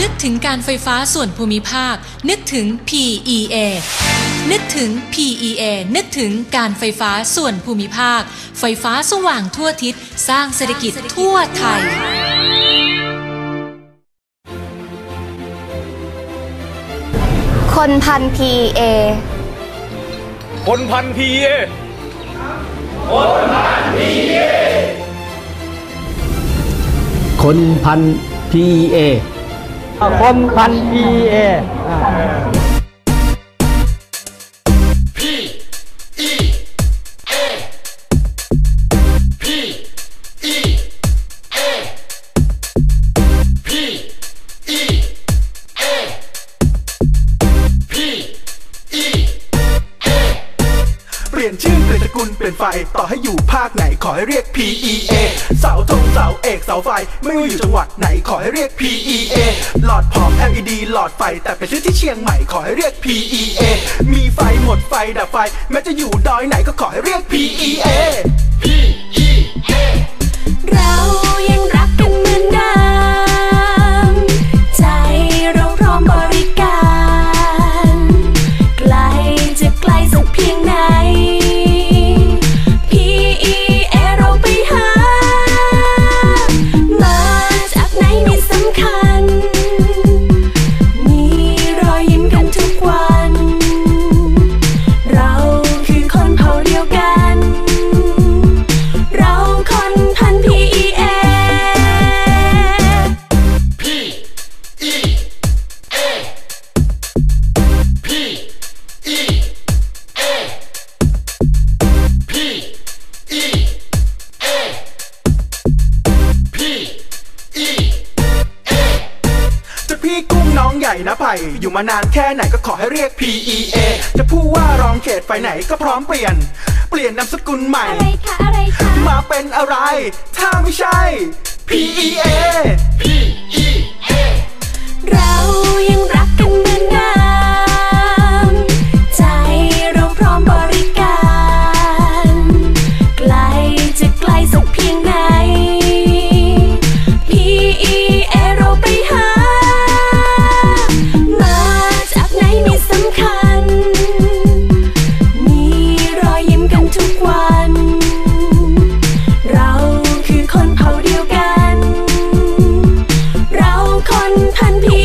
นึกถึงการไฟฟ้าส่วนภูมิภาค นึกถึง PEA นึกถึง PEA นึกถึงการไฟฟ้าส่วนภูมิภาค ไฟฟ้าสว่างทั่วทิศ สร้างเศรษฐกิจทั่วไทย คนพัน PA คนพันพีเอคนพัน PEA คนพัน PA ลี่ยนชื่อเปลี่ยนสกุลเปลี่ยนไฟ ต่อให้อยู่ภาคไหนขอให้เรียก PEA เสาธงเสาเอกเสาไฟ ไม่ว่าอยู่จังหวัดไหนขอให้เรียก PEA หลอดผอม LED หลอดไฟ แต่ไปซื้อที่เชียงใหม่ขอให้เรียก PEA มีไฟหมดไฟดับไฟ แม้จะอยู่ดอยไหนก็ขอให้เรียก PEA ใหญ่นะไผ่อยู่มานานแค่ไหนก็ขอให้เรียก PEA จะพูดว่ารองเขตไฟไหนก็พร้อมเปลี่ยน เปลี่ยนนามสกุลใหม่ อะไรคะอะไรคะ มาเป็นอะไร ถ้าไม่ใช่ PEA พันพี่